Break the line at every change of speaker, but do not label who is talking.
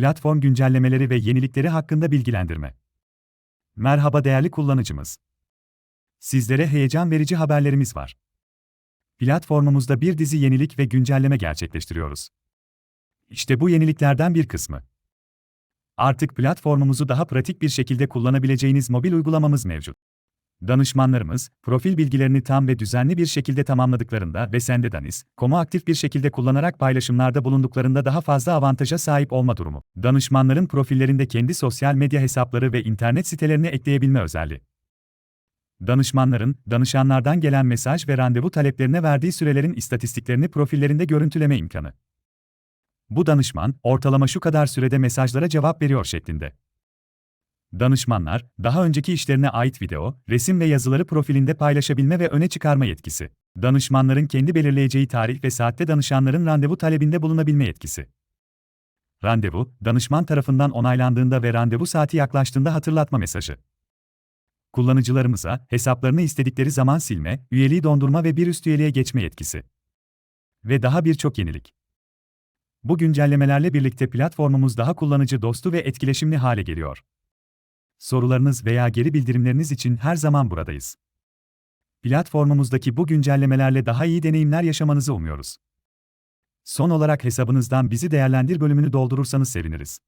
Platform güncellemeleri ve yenilikleri hakkında bilgilendirme. Merhaba değerli kullanıcımız. Sizlere heyecan verici haberlerimiz var. Platformumuzda bir dizi yenilik ve güncelleme gerçekleştiriyoruz. İşte bu yeniliklerden bir kısmı. Artık platformumuzu daha pratik bir şekilde kullanabileceğiniz mobil uygulamamız mevcut. Danışmanlarımız, profil bilgilerini tam ve düzenli bir şekilde tamamladıklarında ve Sendedanis, komu aktif bir şekilde kullanarak paylaşımlarda bulunduklarında daha fazla avantaja sahip olma durumu. Danışmanların profillerinde kendi sosyal medya hesapları ve internet sitelerini ekleyebilme özelliği. Danışmanların, danışanlardan gelen mesaj ve randevu taleplerine verdiği sürelerin istatistiklerini profillerinde görüntüleme imkanı. Bu danışman, ortalama şu kadar sürede mesajlara cevap veriyor şeklinde. Danışmanlar, daha önceki işlerine ait video, resim ve yazıları profilinde paylaşabilme ve öne çıkarma yetkisi. Danışmanların kendi belirleyeceği tarih ve saatte danışanların randevu talebinde bulunabilme yetkisi. Randevu, danışman tarafından onaylandığında ve randevu saati yaklaştığında hatırlatma mesajı. Kullanıcılarımıza, hesaplarını istedikleri zaman silme, üyeliği dondurma ve bir üst üyeliğe geçme yetkisi. Ve daha birçok yenilik. Bu güncellemelerle birlikte platformumuz daha kullanıcı dostu ve etkileşimli hale geliyor. Sorularınız veya geri bildirimleriniz için her zaman buradayız. Platformumuzdaki bu güncellemelerle daha iyi deneyimler yaşamanızı umuyoruz. Son olarak hesabınızdan bizi değerlendir bölümünü doldurursanız seviniriz.